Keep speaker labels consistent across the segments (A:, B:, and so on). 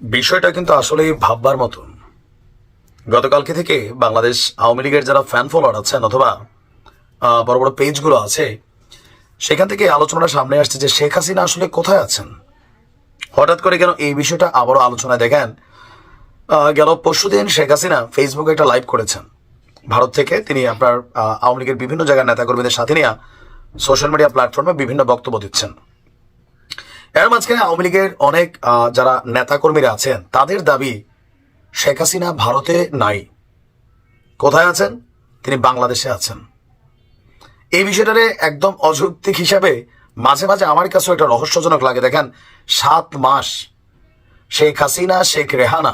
A: বিষয়টা কিন্তু আসলে ভাববার মতন। গতকালকে থেকে বাংলাদেশ আওয়ামী লীগের যারা ফ্যান ফলোয়ার আছেন অথবা বড় বড় পেজগুলো আছে, সেখান থেকে আলোচনাটা সামনে আসছে যে শেখ হাসিনা আসলে কোথায় আছেন? হঠাৎ করে কেন এই বিষয়টা আবারও আলোচনায় দেখেন? গেল পরশুদিন শেখ হাসিনা ফেসবুকে একটা লাইভ করেছেন। ভারত থেকে তিনি আপনার আওয়ামী লীগের বিভিন্ন জায়গার নেতাকর্মীদের সাথে নিয়ে সোশ্যাল মিডিয়া প্ল্যাটফর্মে বিভিন্ন বক্তব্য দিচ্ছেন। এর মাঝখানে আওয়ামী লীগের অনেক যারা নেতাকর্মীরা আছেন, তাদের দাবি শেখ হাসিনা ভারতে নাই। কোথায় আছেন? তিনি বাংলাদেশে আছেন। এই বিষয়টারে একদম অযৌক্তিক হিসাবে মাঝে মাঝে আমার কাছেও একটা রহস্যজনক লাগে। দেখেন, সাত মাস শেখ হাসিনা, শেখ রেহানা,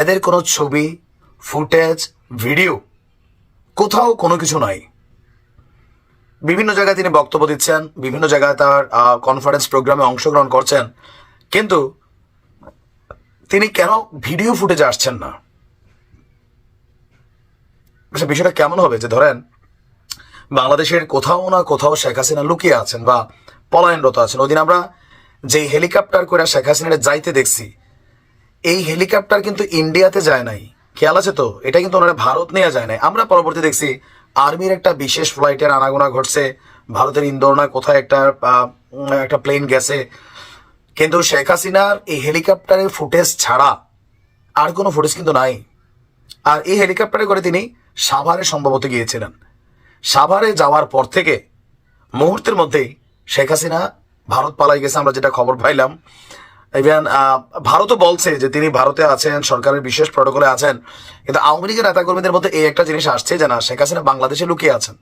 A: এদের কোনো ছবি, ফুটেজ, ভিডিও কোথাও কোনো কিছু নাই। বিভিন্ন জায়গায় তিনি বক্তব্য দিচ্ছেন বিভিন্ন জায়গায় তার কনফারেন্স প্রোগ্রামে অংশগ্রহণ করছেন। কিন্তু তিনি কেন ভিডিও ফুটেজে আসছেন না? আচ্ছা, বিষয়টা কেমন হবে? যে ধরেন বাংলাদেশের কোথাও না কোথাও শেখ হাসিনা লুকিয়ে আছেন বা পলায়নরত আছেন। ওদিন আমরা যে হেলিকপ্টার করে শেখ হাসিনারে যাইতে দেখছি এই হেলিকপ্টার কিন্তু ইন্ডিয়াতে যায় নাই। খেয়াল আছে তো? এটা কিন্তু ওনারা ভারত নিয়ে যায় নাই। আমরা পরবর্তী দেখছি আর্মির একটা বিশেষ ফ্লাইটের আনাগোনা ঘটছে। ভারতের ইন্দোর না কোথায় একটা একটা প্লেন গেছে। কিন্তু শেখ হাসিনার এই হেলিকপ্টারের ফুটেজ ছাড়া আর কোনো ফুটেজ কিন্তু নাই। আর এই হেলিকপ্টারে করে তিনি সাভারে সম্ভবত গিয়েছিলেন। সাভারে যাওয়ার পর থেকে মুহূর্তের মধ্যেই শেখ হাসিনা ভারত পালাই গেছে, আমরা যেটা খবর পাইলাম। ইভেন ভারতও বলছে যে তিনি ভারতে আছেন, সরকারের বিশেষ প্রটোকলে আছেন। কিন্তু আওয়ামী লীগের নেতাকর্মীদের মধ্যে এই একটা জিনিস আসছে যে না, শেখ হাসিনা বাংলাদেশে লুকিয়ে আছেন।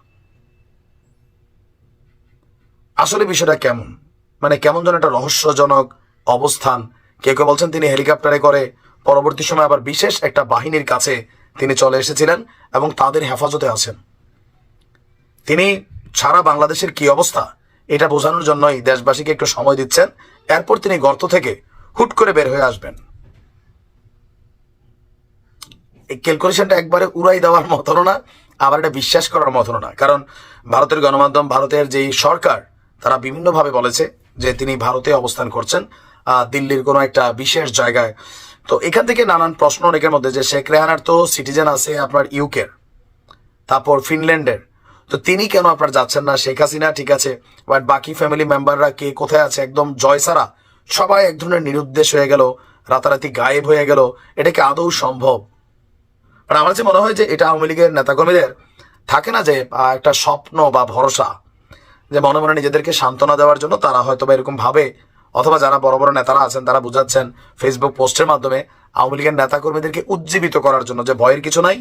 A: আসলে বিষয়টা কেমন? মানে কেমন যেন একটা রহস্যজনক অবস্থান। কেউ কেউ বলছেন তিনি হেলিকপ্টারে করে, পরবর্তী সময় আবার বিশেষ একটা বাহিনীর কাছে তিনি চলে এসেছিলেন এবং তাদের হেফাজতে আছেন। তিনি, সারা বাংলাদেশের কি অবস্থা? এটা বোঝানোর জন্যই দেশবাসীকে একটু সময় দিচ্ছেন। এরপর তিনি গর্ত থেকে হুট করে বের হয়ে আসবেন। এই ক্যালকুলেশনটা একবারে উড়াই দেওয়ার মতনও না, আবার এটা বিশ্বাস করার মতনও না। কারণ ভারতের গণমাধ্যম, ভারতের যেই সরকার, তারা বিভিন্নভাবে বলেছে যে তিনি ভারতে অবস্থান করছেন দিল্লির কোনো একটা বিশেষ জায়গায়। তো এখান থেকে নানান প্রশ্ন অনেকের মধ্যে যে শেখ রেহানার তো সিটিজেন আছে আপনার ইউকের তারপর ফিনল্যান্ডের। তো তিনি কেন আপনার যাচ্ছেন না? শেখ হাসিনা, ঠিক আছে বাট বাকি ফ্যামিলি মেম্বাররা কে, কোথায় আছে? একদম জয় সারা। সবাই এক ধরনের নিরুদ্দেশ হয়ে গেল, রাতারাতি গায়েব হয়ে গেল। এটা কি আদৌ সম্ভব? মানে আমার কাছে মনে হয় যে এটা আওয়ামী লীগের নেতাকর্মীদের থাকে না যে একটা স্বপ্ন বা ভরসা, যে মনে মনে নিজেদেরকে সান্ত্বনা দেওয়ার জন্য তারা হয়তো বা এরকম ভাবে, অথবা যারা বড় বড় নেতারা আছেন, তারা বুঝাচ্ছেন ফেসবুক পোস্টের মাধ্যমে আওয়ামী লীগের নেতাকর্মীদেরকে উজ্জীবিত করার জন্য যে ভয়ের কিছু নাই।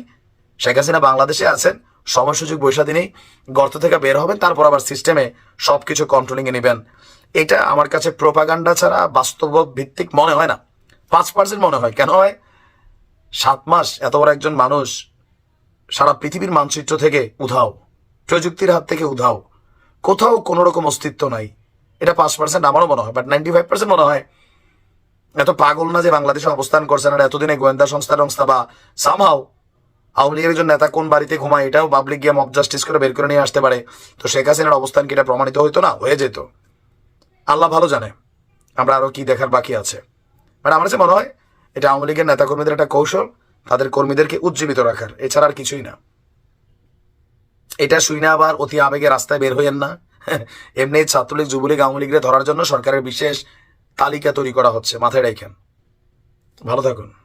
A: শেখ হাসিনা বাংলাদেশে আছেন সময় সুযোগ বৈশা দিনেই গর্ত থেকে বের হবেন, তারপর আবার সিস্টেমে সবকিছু কন্ট্রোলিং এ নেবেন। এটা আমার কাছে প্রোপাগান্ডা ছাড়া বাস্তব ভিত্তিক মনে হয় না। পাঁচ পার্সেন্ট মনে হয়। কেন হয়? সাত মাস এত বড় একজন মানুষ সারা পৃথিবীর মানচিত্র থেকে উধাও। প্রযুক্তির হাত থেকে উধাও। কোথাও কোনো রকম অস্তিত্ব নাই। এটা পাঁচ পার্সেন্ট আমারও মনে হয় বাট নাইনটি ফাইভ পার্সেন্ট মনে হয়। এত পাগল না যে বাংলাদেশে অবস্থান করছেন আর এতদিনে গোয়েন্দা সংস্থা টংস্থা বা সামহাও আওয়ামী লীগের নেতা কোন বাড়িতে ঘুমায়, এটাও পাবলিক গিয়ে মব জাস্টিস করে বের করে নিয়ে আসতে পারে। তো শেখ হাসিনার অবস্থান কি এটা প্রমাণিত হইতো না? হয়ে যেত। আল্লাহ ভালো জানে আমরা আরও কি দেখার বাকি আছে। মানে আমার কাছে মনে হয় এটা আওয়ামী লীগের নেতাকর্মীদের একটা কৌশল, তাদের কর্মীদেরকে উজ্জীবিত রাখার, এছাড়া আর কিছুই না। এটা শুই না আবার, অতি আবেগে রাস্তায় বের হইয়েন না। এমনি ছাত্রলীগ, যুবলীগ, আওয়ামী লীগের ধরার জন্য সরকারের বিশেষ তালিকা তৈরি করা হচ্ছে, মাথায় রাখেন। ভালো থাকুন।